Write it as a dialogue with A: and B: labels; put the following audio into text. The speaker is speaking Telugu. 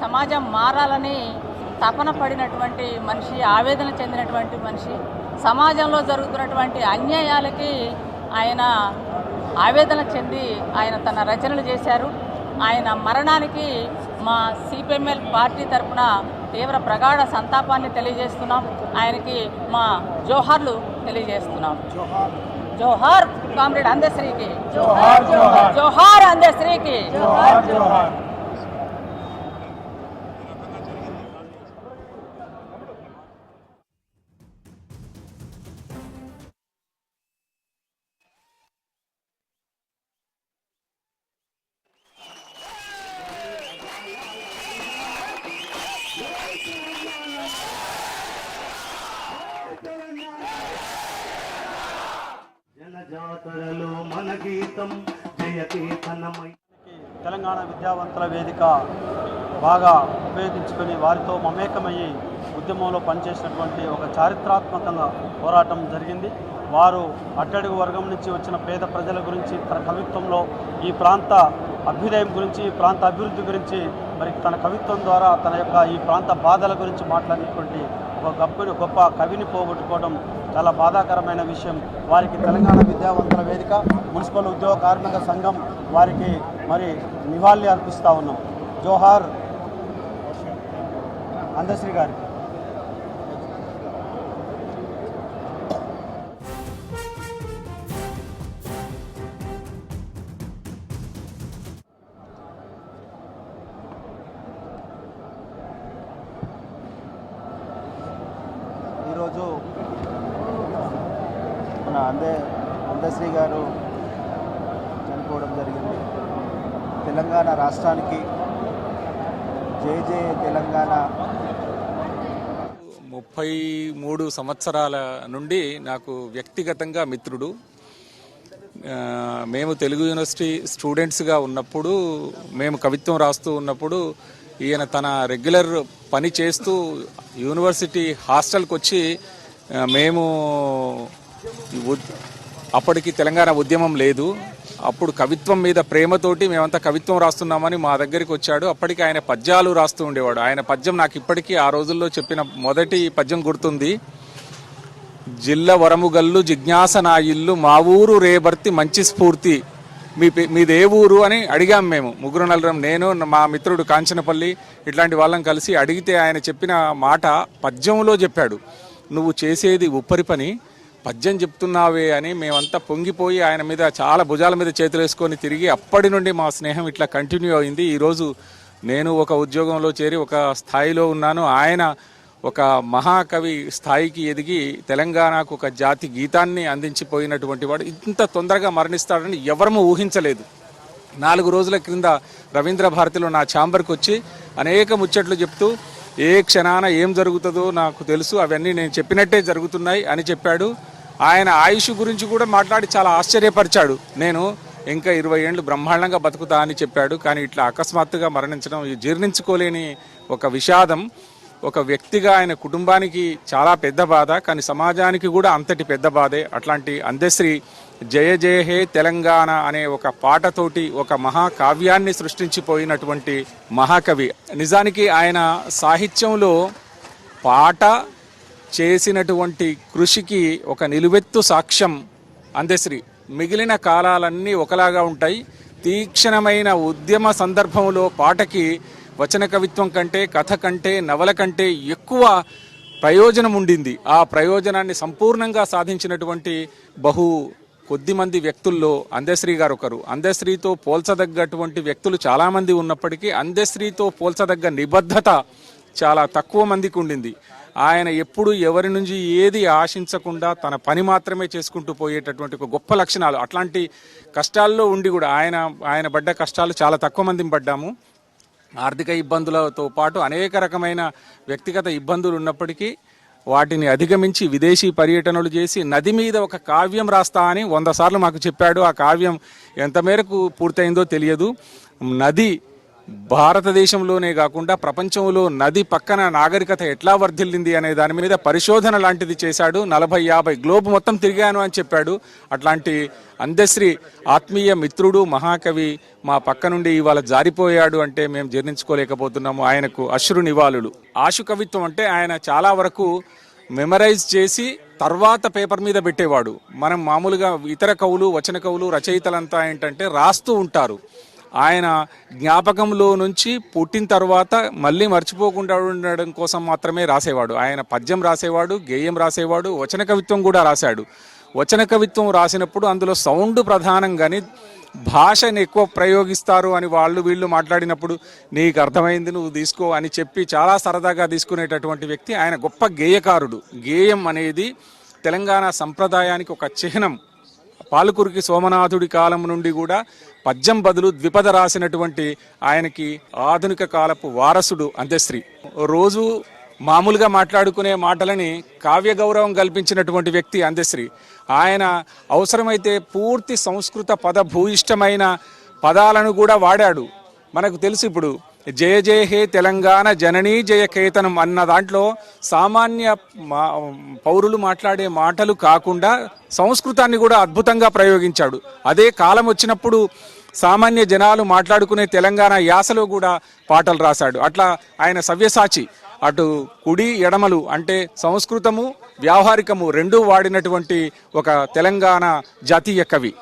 A: సమాజం మారాలని తపన పడినటువంటి మనిషి ఆవేదన చెందినటువంటి మనిషి సమాజంలో జరుగుతున్నటువంటి అన్యాయాలకి ఆయన ఆవేదన చెంది ఆయన తన రచనలు చేశారు. ఆయన మరణానికి మా సిపిఎంఎల్ పార్టీ తరపున తీవ్ర ప్రగాఢ సంతాపాన్ని తెలియజేస్తున్నాం. ఆయనకి మా జోహార్లు తెలియజేస్తున్నాం. జోహార్. కామ్రేడ్ అందశ్రీకి.
B: జోహార్
A: అందశ్రీకి.
B: జోహార్ జోహార్. జాతరలో మన గీతం జయ
C: తెలంగాణ విద్యావంతుల వేదిక బాగా ఉపయోగించుకొని వారితో మమేకమయ్యి ఉద్యమంలో పనిచేసినటువంటి ఒక చారిత్రాత్మకంగా పోరాటం జరిగింది. వారు అట్టడుగు వర్గం నుంచి వచ్చిన పేద ప్రజల గురించి తన కవిత్వంలో ఈ ప్రాంత అభ్యుదయం గురించి ఈ ప్రాంత అభివృద్ధి గురించి మరి తన కవిత్వం ద్వారా తన యొక్క ఈ ప్రాంత బాధల గురించి మాట్లాడినటువంటి ఒక గొప్ప గొప్ప కవిని పోగొట్టుకోవడం చాలా బాధాకరమైన విషయం. వారికి తెలంగాణ విద్యావంతుల వేదిక మున్సిపల్ ఉద్యోగ కార్మిక సంఘం వారికి మరి నివాళి అర్పిస్తూ ఉన్నాం. జోహార్ అందశ్రీ గారికి ఈరోజు మన అందే అందశ్రీ గారు చనిపోవడం జరిగింది. తెలంగాణ రాష్ట్రానికి జేజే జయ తెలంగాణ.
D: ముప్పై మూడు సంవత్సరాల నుండి నాకు వ్యక్తిగతంగా మిత్రుడు. మేము తెలుగు యూనివర్సిటీ స్టూడెంట్స్గా ఉన్నప్పుడు మేము కవిత్వం రాస్తూ ఉన్నప్పుడు ఈయన తన రెగ్యులర్ పని చేస్తూ యూనివర్సిటీ హాస్టల్కి వచ్చి మేము అప్పటికి తెలంగాణ ఉద్యమం లేదు. అప్పుడు కవిత్వం మీద ప్రేమతోటి మేమంతా కవిత్వం రాస్తున్నామని మా దగ్గరికి వచ్చాడు. అప్పటికి ఆయన పద్యాలు రాస్తూ ఉండేవాడు. ఆయన పద్యం నాకు ఇప్పటికీ ఆ రోజుల్లో చెప్పిన మొదటి పద్యం గుర్తుంది. జిల్ల వరముగల్లు జిజ్ఞాస నా ఇల్లు మా ఊరు రేబర్తి మంచి స్ఫూర్తి. మీ పే- ఊరు అని అడిగాం మేము. ముగ్గురు నలుగురం నేను మా మిత్రుడు కాంచనపల్లి ఇట్లాంటి వాళ్ళం కలిసి అడిగితే ఆయన చెప్పిన మాట పద్యంలో చెప్పాడు. నువ్వు చేసేది ఉప్పరి పని పద్యం చెప్తున్నావే అని మేమంతా పొంగిపోయి ఆయన మీద చాలా భుజాల మీద చేతులు వేసుకొని తిరిగి అప్పటి నుండి మా స్నేహం ఇట్లా కంటిన్యూ అయింది. ఈరోజు నేను ఒక ఉద్యోగంలో చేరి ఒక స్థాయిలో ఉన్నాను. ఆయన ఒక మహాకవి స్థాయికి ఎదిగి తెలంగాణకు ఒక జాతి గీతాన్ని అందించిపోయినటువంటి వాడు. ఇంత తొందరగా మరణిస్తాడని ఎవరము ఊహించలేదు. నాలుగు రోజుల క్రింద రవీంద్ర భారతిలో నా ఛాంబర్కి వచ్చి అనేక ముచ్చట్లు చెప్తూ ఏ క్షణాన ఏం జరుగుతుందో నాకు తెలుసు. అవన్నీ నేను చెప్పినట్టే జరుగుతున్నాయి అని చెప్పాడు. ఆయన ఆయుష్ గురించి కూడా మాట్లాడి చాలా ఆశ్చర్యపరిచాడు. నేను ఇంకా ఇరవై ఏళ్ళు బ్రహ్మాండంగా బతుకుతా అని చెప్పాడు. కానీ ఇట్లా అకస్మాత్తుగా మరణించడం జీర్ణించుకోలేని ఒక విషాదం. ఒక వ్యక్తిగా ఆయన కుటుంబానికి చాలా పెద్ద బాధ. కానీ సమాజానికి కూడా అంతటి పెద్ద బాధే. అట్లాంటి అందశ్రీ జయ జయ హే తెలంగాణ అనే ఒక పాటతోటి ఒక మహాకావ్యాన్ని సృష్టించిపోయినటువంటి మహాకవి. నిజానికి ఆయన సాహిత్యంలో పాట చేసినటువంటి కృషికి ఒక నిలువెత్తు సాక్ష్యం అందశ్రీ మిగిలిన కాలాలన్నీ ఒకలాగా ఉంటాయి. తీక్షణమైన ఉద్యమ సందర్భంలో పాటకి వచన కవిత్వం కంటే కథ కంటే నవల కంటే ఎక్కువ ప్రయోజనం ఉండింది. ఆ ప్రయోజనాన్ని సంపూర్ణంగా సాధించినటువంటి బహు కొద్దిమంది వ్యక్తుల్లో అందశ్రీ గారు ఒకరు. అందశ్రీతో పోల్చదగ్గటువంటి వ్యక్తులు చాలామంది ఉన్నప్పటికీ అందశ్రీతో పోల్చదగ్గ నిబద్ధత చాలా తక్కువ మందికి ఉండింది. ఆయన ఎప్పుడు ఎవరి నుంచి ఏది ఆశించకుండా తన పని మాత్రమే చేసుకుంటూ పోయేటటువంటి ఒక గొప్ప లక్షణాలు. అట్లాంటి కష్టాల్లో ఉండి కూడా ఆయన ఆయన పడ్డ కష్టాలు చాలా తక్కువ మందిని పడ్డాము. ఆర్థిక ఇబ్బందులతో పాటు అనేక రకమైన వ్యక్తిగత ఇబ్బందులు ఉన్నప్పటికీ వాటిని అధిగమించి విదేశీ పర్యటనలు చేసి నది మీద ఒక కావ్యం రాస్తా అని వంద సార్లు మాకు చెప్పాడు. ఆ కావ్యం ఎంత మేరకు పూర్తయిందో తెలియదు. నది భారతదేశంలోనే కాకుండా ప్రపంచంలో నది పక్కన నాగరికత ఎట్లా వర్ధిల్లింది అనే దాని మీద పరిశోధన లాంటిది చేశాడు. నలభై యాభై గ్లోబ్ మొత్తం తిరిగాను అని చెప్పాడు. అట్లాంటి అందశ్రీ ఆత్మీయ మిత్రుడు మహాకవి మా పక్క నుండి ఇవాళ జారిపోయాడు అంటే మేము జీర్ణించుకోలేకపోతున్నాము. ఆయనకు అశ్రు నివాళులు. ఆశు కవిత్వం అంటే ఆయన చాలా వరకు మెమరైజ్ చేసి తర్వాత పేపర్ మీద పెట్టేవాడు. మనం మామూలుగా ఇతర కవులు వచన కవులు రచయితలంతా ఏంటంటే రాస్తూ ఉంటారు. ఆయన జ్ఞాపకంలో నుంచి పుట్టిన తర్వాత మళ్ళీ మర్చిపోకుండా ఉండడం కోసం మాత్రమే రాసేవాడు. ఆయన పద్యం రాసేవాడు గేయం రాసేవాడు వచన కవిత్వం కూడా రాశాడు. వచన కవిత్వం రాసినప్పుడు అందులో సౌండ్ ప్రధానంగానే భాషను భాషని ఎక్కువ ప్రయోగిస్తారు అని వాళ్ళు వీళ్ళు మాట్లాడినప్పుడు నీకు అర్థమైంది నువ్వు తీసుకో అని చెప్పి చాలా సరదాగా తీసుకునేటటువంటి వ్యక్తి ఆయన గొప్ప గేయకారుడు. గేయం అనేది తెలంగాణ సంప్రదాయానికి ఒక చిహ్నం. పాలకురికి సోమనాథుడి కాలం నుండి కూడా పద్యం బదులు ద్విపద రాసినటువంటి ఆయనకి ఆధునిక కాలపు వారసుడు అంత్యశ్రీ. రోజు మామూలుగా మాట్లాడుకునే మాటలని కావ్య గౌరవం కల్పించినటువంటి వ్యక్తి అంత్యశ్రీ. ఆయన అవసరమైతే పూర్తి సంస్కృత పద భూయిష్టమైన పదాలను కూడా వాడాడు. మనకు తెలుసు ఇప్పుడు జయ జయ హే తెలంగాణ జననీ జయ కేతనం అన్న దాంట్లో సామాన్య మా- పౌరులు మాట్లాడే మాటలు కాకుండా సంస్కృతాన్ని కూడా అద్భుతంగా ప్రయోగించాడు. అదే కాలం వచ్చినప్పుడు సామాన్య జనాలు మాట్లాడుకునే తెలంగాణ యాసలో కూడా పాటలు రాశాడు. అట్లా ఆయన సవ్యసాచి అటు కుడి ఎడమలు అంటే సంస్కృతము వ్యావహారికము రెండూ వాడినటువంటి ఒక తెలంగాణ జాతీయ కవి.